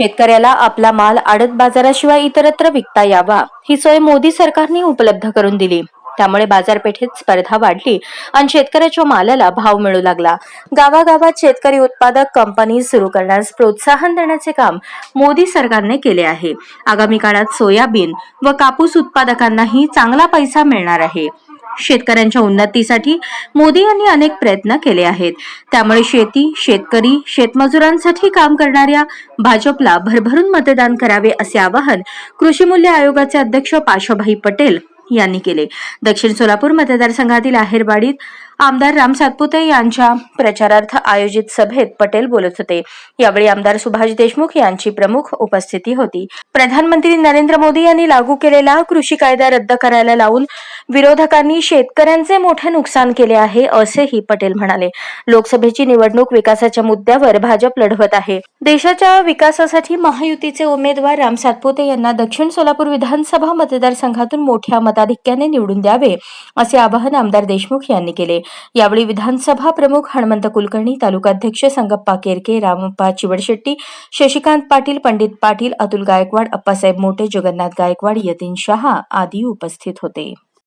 शेतकऱ्याला आपला माल आडत बाजाराशिवाय इतरत्र विकता यावा. ही सोय मोदी सरकारने उपलब्ध करून दिली. त्यामुळे बाजारपेठेत स्पर्धा वाढली आणि शेतकऱ्याच्या मालाला भाव मिळू लागला. गावागावात शेतकरी उत्पादक कंपनी सुरू करण्यास प्रोत्साहन देण्याचे काम मोदी सरकारने केले आहे. आगामी काळात सोयाबीन व कापूस उत्पादकांनाही चांगला पैसा मिळणार आहे. शेतकऱ्यांच्या उन्नतीसाठी मोदी यांनी अनेक प्रयत्न केले आहेत. त्यामुळे शेती शेतकरी शेतमजुरांसाठी काम करणाऱ्या भाजपला भरभरून मतदान करावे असे आवाहन कृषी मूल्य आयोगाचे अध्यक्ष पाशाभाई पटेल यांनी केले. दक्षिण सोलापूर मतदारसंघातील आहेरवाडीत आमदार राम सातपुते यांच्या प्रचारार्थ आयोजित सभेत पटेल बोलत होते. यावेळी आमदार सुभाष देशमुख यांची प्रमुख उपस्थिती होती. प्रधानमंत्री नरेंद्र मोदी यांनी लागू केलेला कृषी कायदा रद्द करायला लावून विरोधकांनी शेतकऱ्यांचे मोठे नुकसान केले आहे असेही पटेल म्हणाले. लोकसभेची निवडणूक विकासाच्या मुद्द्यावर भाजप लढवत आहे. देशाच्या विकासासाठी महायुतीचे उमेदवार राम सातपुते यांना दक्षिण सोलापूर विधानसभा मतदारसंघातून मोठ्या मताधिक्याने निवडून द्यावे असे आवाहन आमदार देशमुख यांनी केले. यावेळी विधानसभा प्रमुख हनुमंत कुलकर्णी तालुकाध्यक्ष संगप्पा केरके रामप्पा चिवडशेट्टी शशिकांत पाटील पंडित पाटील अतुल गायकवाड अप्पासाहेब मोठे जगन्नाथ गायकवाड यतीन शहा आदी उपस्थित होते.